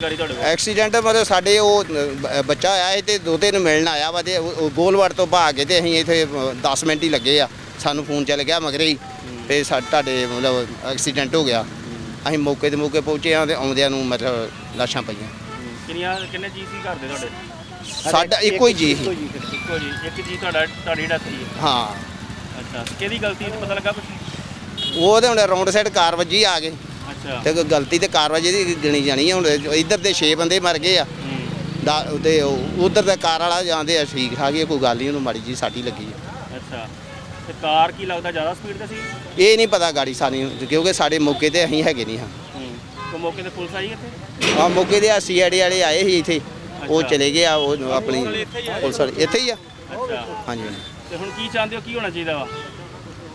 ਗਾੜੀ ਤੁਹਾਡੇ ਕੋਲ? ਐਕਸੀਡੈਂਟ ਮਤਲਬ ਸਾਡੇ ਉਹ ਬੱਚਾ ਆਇਆ ਸੀ ਤੇ ਦੋਤੇ ਨੂੰ ਮਿਲਣ ਆਇਆ ਵਾ ਤੇ ਗੋਲਵਾੜ ਤੋਂ ਭਾਗ ਕੇ ਤੇ ਅਸੀਂ ਇੱਥੇ 10 ਮਿੰਟ ਹੀ ਲੱਗੇ ਆ। ਸਾਨੂੰ ਫੋਨ ਚੱਲ ਗਿਆ ਮਗਰੇ ਹੀ ਤੇ ਸਾ ਤੁਹਾਡੇ ਮਤਲਬ ਐਕਸੀਡੈਂਟ ਹੋ ਗਿਆ। ਅਸੀਂ ਮੌਕੇ ਤੇ ਮੌਕੇ ਪਹੁੰਚੇ ਆ ਤੇ ਆਉਂਦਿਆਂ ਨੂੰ ਮਤਲਬ ਲਾਸ਼ਾਂ ਪਈਆਂ। ਕਿੰਨੀਆਂ ਕਿੰਨੇ ਜੀ ਸੀ ਘਰ ਦੇ ਤੁਹਾਡੇ? ਸਾਡਾ ਇੱਕੋ ਹੀ ਜੀ ਸੀ। ਇੱਕੋ ਜੀ ਇੱਕ ਜੀ ਤੁਹਾਡਾ ਤੁਹਾਡੀ ਡੈਥ ਹੋਈ ਹੈ। ਅੱਛਾ ਕਿਹਦੀ ਗਲਤੀ ਪਤਾ ਲੱਗਾ ਉਹ ਤੇ ਹੁਣ ਰੌਂਡ ਸਾਈਡ ਕਾਰ ਵੱਜੀ ਆ ਗਏ ਤੇ ਕੋਈ ਗਲਤੀ ਤੇ ਕਾਰ ਵੱਜੀ ਦੀ ਗਿਣੀ ਜਾਣੀ ਆ ਹੁਣ ਇੱਧਰ ਦੇ 6 ਬੰਦੇ ਮਰ ਗਏ ਆ। ਦਾ- ਤੇ ਉਧਰ ਦਾ ਕਾਰ ਵਾਲਾ ਜਾਂਦੇ ਆ ਠੀਕ ਆ, ਕੋਈ ਗੱਲ ਨਹੀਂ ਉਹਨੂੰ ਮਾੜੀ ਜੀ ਸਾਡੀ ਲੱਗੀ ਆ। ਅੱਛਾ। ਤੇ ਕਾਰ ਕੀ ਲੱਗਦਾ ਜ਼ਿਆਦਾ ਸਪੀਡ ਤੇ ਸੀ? ਇਹ ਨਹੀਂ ਪਤਾ ਗਾੜੀ ਸਾਨੀ ਕਿਉਂਕਿ ਸਾਡੇ ਮੌਕੇ ਤੇ ਅਸੀਂ ਹੈਗੇ ਨਹੀਂ ਹਾਂ। ਕੋ ਮੌਕੇ ਤੇ ਪੁਲਿਸ ਆਈ ਇੱਥੇ? ਆ ਮੌਕੇ ਦੇ ਸੀਆਈਡੀ ਵਾਲੇ ਆਏ ਸੀ ਇੱਥੇ। ਉਹ। ਚਲੇ ਗਏ ਆ ਉਹ ਆਪਣੀ ਪੁਲਿਸ ਵਾਲੇ ਇੱਥੇ ਹੀ ਆ? ਹਾਂਜੀ। ਤੇ ਹੁਣ ਕੀ ਚਾਹੁੰਦੇ ਹੋ ਕੀ ਹੋਣਾ ਚਾਹੀਦਾ ਵਾ?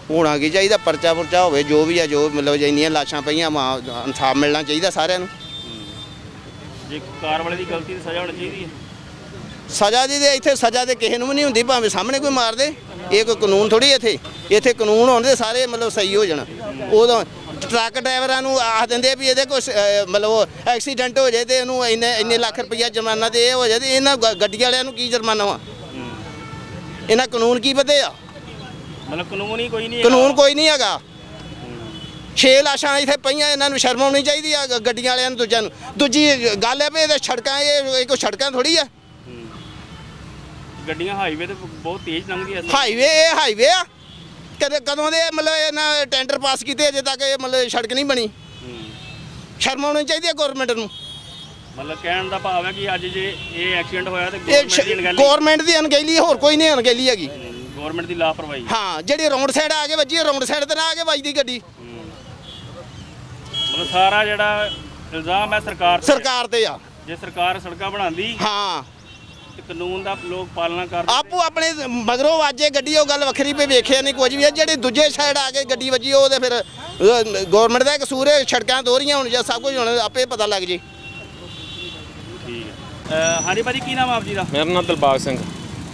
ਹੋਣਾ ਕੀ ਚਾਹੀਦਾ ਪਰਚਾ ਪੁਰਚਾ ਹੋਵੇ ਜੋ ਵੀ ਆ ਜੋ ਮਤਲਬ ਜੇ ਇੰਨੀਆਂ ਲਾਸ਼ਾਂ ਪਈਆਂ ਮਾਂ ਇਨਸਾਫ ਮਿਲਣਾ ਚਾਹੀਦਾ ਸਾਰਿਆਂ ਨੂੰ। ਜੇ ਕਾਰ ਵਾਲੇ ਦੀ ਗਲਤੀ ਦੀ ਸਜ਼ਾ ਹੋਣੀ ਚਾਹੀਦੀ ਹੈ? ਸਜ਼ਾ ਦੀ ਤੇ ਇੱਥੇ ਸਜ਼ਾ ਤੇ ਕਿਸੇ ਨੂੰ ਵੀ ਨਹੀਂ ਹੁੰਦੀ ਭਾਵੇਂ ਸਾਹਮਣੇ ਕੋਈ ਮਾਰ ਦੇ। ਇਹ ਕੋਈ ਕਾਨੂੰਨ ਥੋੜੀ ਇੱਥੇ। ਇੱਥੇ ਕਾਨੂੰਨ ਹੋਣ ਦੇ ਸਾਰੇ ਮਤਲਬ ਸਹੀ ਹੋ ਜਾਣ। ਉਦੋਂ ਟਰੱਕ ਡਰਾਈਵਰਾਂ ਨੂੰ ਆਖ ਦਿੰਦੇ ਆ ਵੀ ਇਹਦੇ ਅਹ, ਮਤਲਬ ਐਕਸੀਡੈਂਟ ਹੋ ਜਾਏ ਤੇ ਇਹਨੂੰ ਇੰਨੇ ਇੰਨੇ ਲੱਖ ਰੁਪਈਆ ਜੁਰਮਾਨਾ ਤੇ ਇਹ ਹੋ ਜਾਏ ਤੇ ਇਹਨਾਂ ਗੱਡੀ ਵਾਲਿਆਂ ਨੂੰ ਕੀ ਜੁਰਮਾਨਾ ਵਾ। ਇਹਨਾਂ ਕਾਨੂੰਨ ਕੀ ਵਧੇ ਆ? ਮਤਲਬ ਕਾਨੂੰਨ ਹੀ ਕੋਈ ਨਹੀਂ ਹੈਗਾ। ਕਾਨੂੰਨ ਕੋਈ ਨਹੀਂ ਹੈਗਾ। ਛੇ ਲਾਸ਼ਾਂ ਇੱਥੇ ਪਈਆਂ ਇਹਨਾਂ ਨੂੰ ਸ਼ਰਮ ਆਉਣੀ ਚਾਹੀਦੀ ਆ ਗੱਡੀਆਂ ਵਾਲਿਆਂ ਨੂੰ ਦੂਜਿਆਂ ਨੂੰ। ਦੂਜੀ ਗੱਲ ਹੈ ਵੀ ਇਹ ਸੜਕਾਂ ਇਹ ਕੋਈ ਸੜਕਾਂ ਥੋੜੀ ਆ। ਗੱਡੀਆਂ ਹਾਈਵੇ ਤੇ ਬਹੁਤ ਤੇਜ਼ ਲੰਘਦੀਆਂ ਹਾਈਵੇ ਇਹ ਹਾਈਵੇ ਆ। ਕਦੇ ਕਦੋਂ ਦੇ ਮਤਲਬ ਇਹਨਾਂ ਟੈਂਡਰ ਪਾਸ ਕੀਤੇ ਅਜੇ ਤੱਕ ਇਹ ਮਤਲਬ ਸੜਕ ਨਹੀਂ ਬਣੀ। ਸ਼ਰਮ ਆਉਣੀ ਚਾਹੀਦੀ ਹੈ ਗਵਰਨਮੈਂਟ ਨੂੰ। ਮਤਲਬ ਕਹਿਣ ਦਾ ਭਾਵ ਹੈ ਕਿ ਅੱਜ ਜੇ ਇਹ ਐਕਸੀਡੈਂਟ ਹੋਇਆ ਤੇ ਗਵਰਨਮੈਂਟ ਦੀ ਇਹ ਅਣਗਹਿਲੀ ਗਵਰਨਮੈਂਟ ਦੀ ਅਣਗਹਿਲੀ ਹੋਰ ਕੋਈ ਨਹੀਂ ਅਣਗਹਿਲੀ ਹੈਗੀ। ਗਵਰਨਮੈਂਟ ਦੀ ਲਾਪਰਵਾਹੀ। ਹਾਂ ਜਿਹੜੀ ਰੌਂਡ ਸਾਈਡ ਆ ਕੇ ਵੱਜੀ ਰੌਂਡ ਸਾਈਡ ਤੇ ਨਾ ਆ ਕੇ ਵੱਜਦੀ ਗੱਡੀ। ਮਤਲਬ ਸਾਰਾ ਜਿਹੜਾ ਇਲਜ਼ਾਮ ਹੈ ਸਰਕਾਰ ਤੇ ਸਰਕਾਰ ਤੇ ਆ। ਜੇ ਸਰਕਾਰ ਸੜਕਾਂ ਬਣਾਉਂਦੀ ਹਾਂ। ਤੇ ਕਾਨੂੰਨ ਦਾ ਲੋਕ ਪਾਲਣਾ ਕਰਦੇ ਆਪੋ ਆਪਣੇ ਮਗਰੋਂ ਵਾਜੇ ਗੱਡੀ ਉਹ ਗੱਲ ਵੱਖਰੀ ਪੇ ਵੇਖਿਆ ਨਹੀਂ ਕੁਝ ਵੀ। ਹੈ ਜਿਹੜੇ ਦੂਜੇ ਸਾਈਡ ਆ ਕੇ ਗੱਡੀ ਵੱਜੀ ਉਹ ਤੇ ਫਿਰ ਗਵਰਨਮੈਂਟ ਦਾ ਕਸੂਰ ਹੈ ਸੜਕਾਂ ਦੋਹਰੀਆਂ ਹੋਣ ਜਾਂ ਸਭ ਕੁਝ ਹੁਣ ਆਪੇ ਪਤਾ ਲੱਗ ਜੇ। ਠੀਕ ਹੈ। ਅਹ ਹਾਂਜੀ ਭਾਜੀ ਕੀ ਨਾਮ ਆਪ ਜੀ ਦਾ? ਮੇਰਾ ਨਾਮ ਦਿਲਬਾਗ ਸਿੰਘ।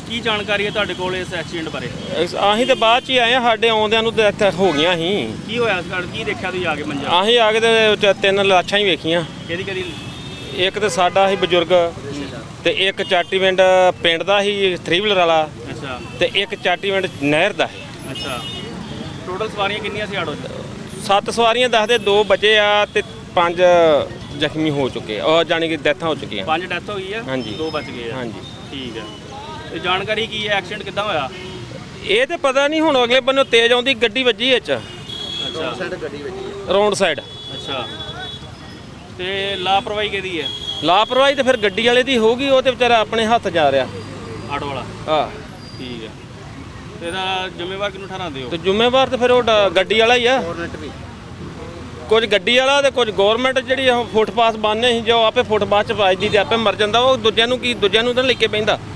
ਕੀ ਜਾਣਕਾਰੀ ਹੈ ਤੁਹਾਡੇ ਕੋਲ ਇਸ ਐਕਸੀਡੈਂਟ ਬਾਰੇ? ਅਸੀਂ ਤੇ ਬਾਅਦ ਚ ਹੀ ਆਏ ਆ ਸਾਡੇ ਆਉਂਦਿਆਂ ਨੂੰ ਡੈਥ ਹੋ ਗਈਆਂ ਸੀ। ਕੀ ਹੋਇਆ ਸੀ ਕੀ ਦੇਖਿਆ ਤੁਸੀਂ ਆ ਕੇ ਮੰਜਾ? ਅਸੀਂ ਆ ਕੇ ਤੇ 'ਚ ਤਿੰਨ ਲਾਸ਼ਾਂ ਹੀ ਵੇਖੀਆਂ। ਕਿਹਦੀ ਕਿਹਦੀ? ਇੱਕ ਤੇ ਸਾਡਾ ਸੀ ਬਜ਼ੁਰਗ ਤੇ ਇੱਕ ਚਾਟੀਵਿੰਡ ਪਿੰਡ ਦਾ ਸੀ 3 ਵੀਲਰ ਵਾਲਾ। ਅੱਛਾ। ਤੇ ਇੱਕ ਚਾਟੀਵਿੰਡ ਨਹਿਰ ਦਾ ਸੀ। ਅੱਛਾ। ਟੋਟਲ ਸਵਾਰੀਆਂ ਕਿੰਨੀਆਂ ਸੀ ਆਟੋ 'ਚ? ਸੱਤ ਸਵਾਰੀਆਂ ਦੱਸਦੇ ਦੋ ਬਚੇ ਆ ਤੇ ਪੰਜ ਜ਼ਖਮੀ ਹੋ ਚੁੱਕੇ ਆ ਉਹ ਜਾਣੀ ਕਿ ਡੈਥਾਂ ਹੋ ਚੁੱਕੀਆਂ। ਪੰਜ ਡੈਥ ਹੋ ਗਈ ਹੈ ਹਾਂਜੀ। ਦੋ ਬਚ ਗਏ ਆ। ਹਾਂਜੀ। ਠੀਕ ਹੈ ਤੇ ਜਾਣਕਾਰੀ ਕੀ ਹੈ? ਐਕਸੀਡੈਂਟ ਕਿੱਦਾਂ ਹੋਇਆ? ਇਹ ਤੇ ਪਤਾ ਨਹੀਂ ਹੁਣ ਅਗਲੇ ਬੰਨੋਂ ਤੇਜ਼ ਆਉਂਦੀ ਗੱਡੀ ਵੱਜੀ ਵਿੱਚ ਅੱਛਾ। ਰੌਂਡ ਸਾਈਡ ਅੱਛਾ। ਤੇ ਲਾਪਰਵਾਹੀ ਕਿਹਦੀ ਹੈ? ਲਾਪਰਵਾਹੀ ਤੇ ਫਿਰ ਗੱਡੀ ਵਾਲੇ ਦੀ ਹੋਊਗੀ ਉਹ ਤੇ ਵਿਚਾਰਾ ਆਪਣੇ ਹੱਥ ਜਾ ਰਿਹਾ। ਆਟੋ ਵਾਲਾ? ਆ ਠੀਕ ਹੈ। ਤੇ ਇਹਦਾ ਜ਼ਿੰਮੇਵਾਰ ਕਿਹਨੂੰ ਠਹਿਰਾਉਂਦੇ ਹੋ? ਤੇ ਜ਼ਿੰਮੇਵਾਰ ਤੇ ਫਿਰ ਉਹ ਡ- ਗੱਡੀ ਵਾਲਾ ਹੀ ਆ। ਕੁਝ ਗੱਡੀ ਵਾਲਾ ਤੇ ਕੁਝ ਗਵਰਨਮੈਂਟ ਜਿਹੜੀ ਉਹ ਫੁੱਟਪਾਥ ਬੰਨੇ ਸੀ ਜੋ ਆਪੇ ਫੁੱਟਪਾਥ ਚ ਵੱਜਦੀ ਤੇ ਆਪੇ ਮਰ ਜਾਂਦਾ ਉਹ ਦੂਜਿਆਂ ਨੂੰ ਕੀ ਦੂਜਿਆਂ ਨੂੰ ਤਾਂ ਲੈ ਕੇ ਪੈਂਦਾ